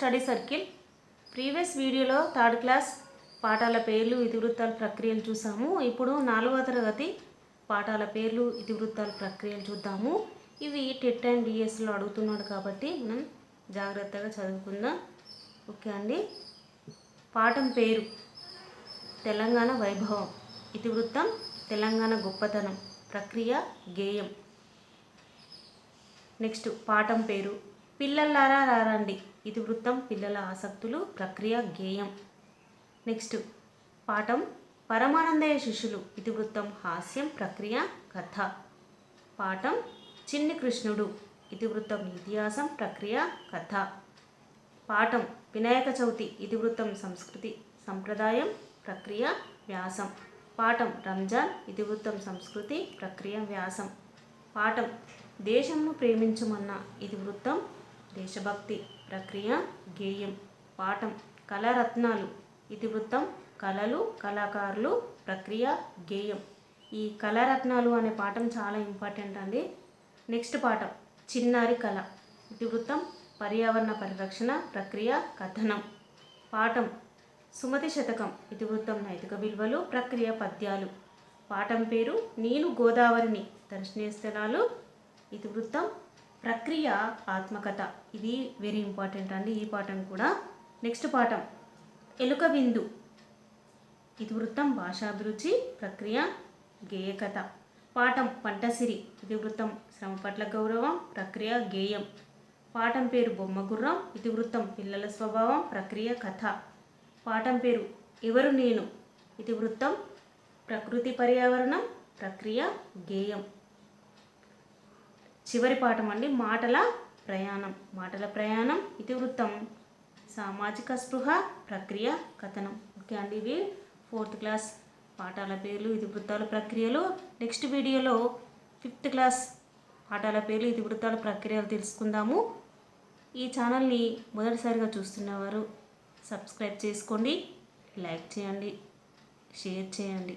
Study circle previous వీడియోలో third class పాఠాల పేర్లు ఇతివృత్తాల ప్రక్రియలు చూసాము. ఇప్పుడు నాలుగవ తరగతి పాఠాల పేర్లు ఇతివృత్తాల ప్రక్రియలు చూద్దాము. ఇవి టెట్ అండ్ డిఎస్లో అడుగుతున్నాడు కాబట్టి మనం జాగ్రత్తగా చదువుకుందాం. ఓకే అండి. పాఠం పేరు తెలంగాణ వైభవం. ఇతివృత్తం తెలంగాణ గొప్పతనం. ప్రక్రియ గేయం. నెక్స్ట్ పాఠం పేరు. పిల్లల్లారా రారండి. ఇతివృత్తం పిల్లల ఆసక్తులు ప్రక్రియ గేయం. నెక్స్ట్ పాఠం పరమానందయ శిష్యులు. ఇది వృత్తం హాస్యం ప్రక్రియ కథ. పాఠం చిన్ని కృష్ణుడు. ఇతివృత్తం ఇతిహాసం ప్రక్రియ కథ. పాఠం వినాయక చవితి. ఇతివృత్తం సంస్కృతి సంప్రదాయం ప్రక్రియ వ్యాసం. పాఠం రంజాన్. ఇతివృత్తం సంస్కృతి ప్రక్రియ వ్యాసం. పాఠం దేశంను ప్రేమించమన్న. ఇతివృత్తం దేశభక్తి ప్రక్రియ గేయం పాఠం కళారత్నాలు ఇతివృత్తం కళలు కళాకారులు ప్రక్రియ గేయం. ఈ కళారత్నాలు అనే పాఠం చాలా ఇంపార్టెంట్ అండి. నెక్స్ట్ పాఠం చిన్నారి కళ. ఇతివృత్తం పర్యావరణ పరిరక్షణ ప్రక్రియ కథనం. పాఠం సుమతి శతకం. ఇతివృత్తం నైతిక విలువలు ప్రక్రియ పద్యాలు. పాఠం పేరు నేను గోదావరిని. దర్శనీయ స్థలాలు ఇతివృత్తం ప్రక్రియ ఆత్మకథ. ఇది వెరీ ఇంపార్టెంట్ అండి. ఈ పాఠం కూడా. నెక్స్ట్ పాఠం. ఎలుక విందు. ఇతివృత్తం భాషాభిరుచి ప్రక్రియ గేయకథ. పాఠం పంటసిరి. ఇతివృత్తం శ్రమ పట్ల గౌరవం ప్రక్రియ గేయం. పాఠం పేరు బొమ్మగుర్రం ఇతివృత్తం పిల్లల స్వభావం ప్రక్రియ కథ. పాఠం పేరు ఎవరు నేను. ఇతివృత్తం ప్రకృతి పర్యావరణం ప్రక్రియ గేయం. చివరి పాఠం అండి మాటల ప్రయాణం. మాటల ప్రయాణం ఇతివృత్తం. సామాజిక స్పృహ ప్రక్రియ కథనం. ఓకే అండి ఇవి ఫోర్త్ క్లాస్ పాఠాల పేర్లు ఇతివృత్తాల ప్రక్రియలు. నెక్స్ట్ వీడియోలో ఫిఫ్త్ క్లాస్ పాఠాల పేర్లు ఇతివృత్తాల ప్రక్రియలు తెలుసుకుందాము. ఈ ఛానల్ని మొదటిసారిగా చూస్తున్నవారు సబ్స్క్రైబ్ చేసుకోండి లైక్ చేయండి షేర్ చేయండి.